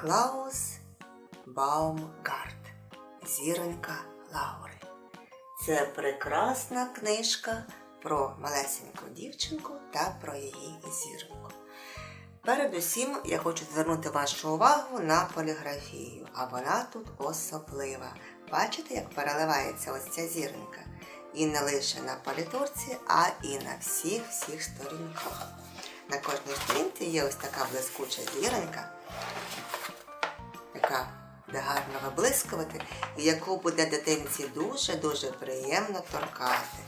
Клаус Баумгарт. Зіронька Лаури. Це прекрасна книжка про малесеньку дівчинку та про її зіроньку. Передусім я хочу звернути вашу увагу на поліграфію, а вона тут особлива. Бачите, як переливається ось ця зіронька? І не лише на політурці, а і на всіх-всіх сторінках. На кожній сторінці є ось така блискуча зіронька, яка буде гарно виблискувати, і яку буде дитинці дуже-дуже приємно торкати.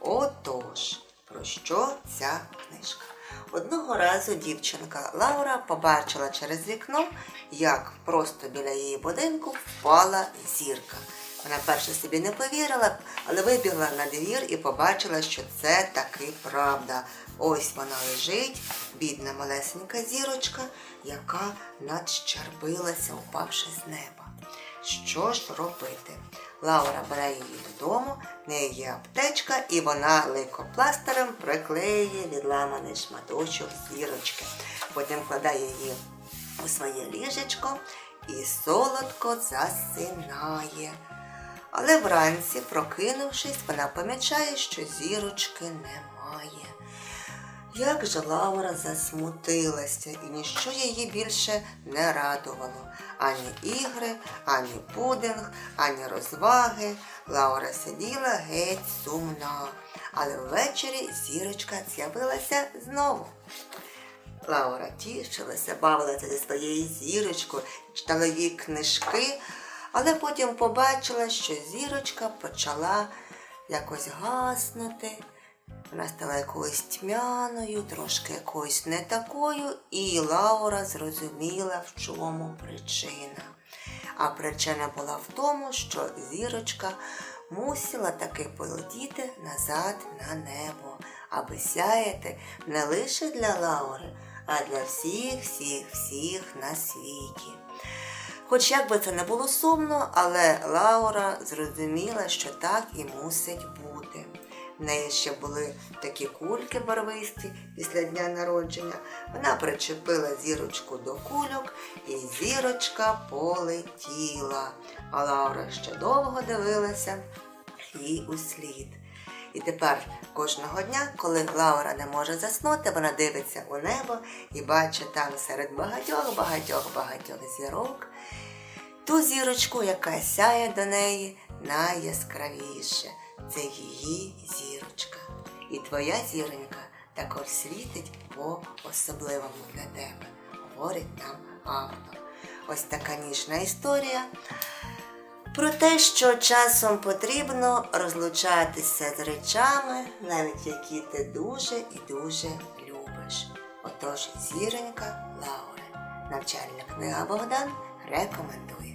Отож, про що ця книжка? Одного разу дівчинка Лаура побачила через вікно, як просто біля її будинку впала зірка. Вона перше собі не повірила, але вибігла на двір і побачила, що це таки правда. Ось вона лежить, бідна малесенька зірочка, яка надщербилася, упавши з неба. Що ж робити? Лаура бере її додому, в неї є аптечка, і вона лейкопластирем приклеює відламаний шматочок зірочки. Потім кладає її у своє ліжечко і солодко засинає. Але вранці, прокинувшись, вона помічає, що зірочки немає. Як же Лаура засмутилася, і ніщо її більше не радувало. Ані ігри, ані пудинг, ані розваги. Лаура сиділа геть сумна, але ввечері зірочка з'явилася знову. Лаура тішилася, бавилася зі своєю зірочкою, читала їй книжки, але потім побачила, що зірочка почала якось гаснути. Вона стала якоюсь тьмяною, трошки якоюсь не такою, і Лаура зрозуміла, в чому причина. А причина була в тому, що зірочка мусила таки полетіти назад на небо, аби сяяти не лише для Лаури, а для всіх, всіх, всіх на світі. Хоч як би це не було сумно, але Лаура зрозуміла, що так і мусить бути. В неї ще були такі кульки барвисті після дня народження. Вона причепила зірочку до кульок, і зірочка полетіла. А Лаура ще довго дивилася їй у слід. І тепер кожного дня, коли Лаура не може заснути, вона дивиться у небо і бачить там серед багатьох, багатьох, багатьох зірок ту зірочку, яка сяє до неї найяскравіше. Це її зірочка. І твоя зіронька також світить по особливому для тебе, говорить нам автор. Ось така ніжна історія про те, що часом потрібно розлучатися з речами, навіть які ти дуже і дуже любиш. Отож, зіронька Лаури. Навчальна книга Богдан рекомендує.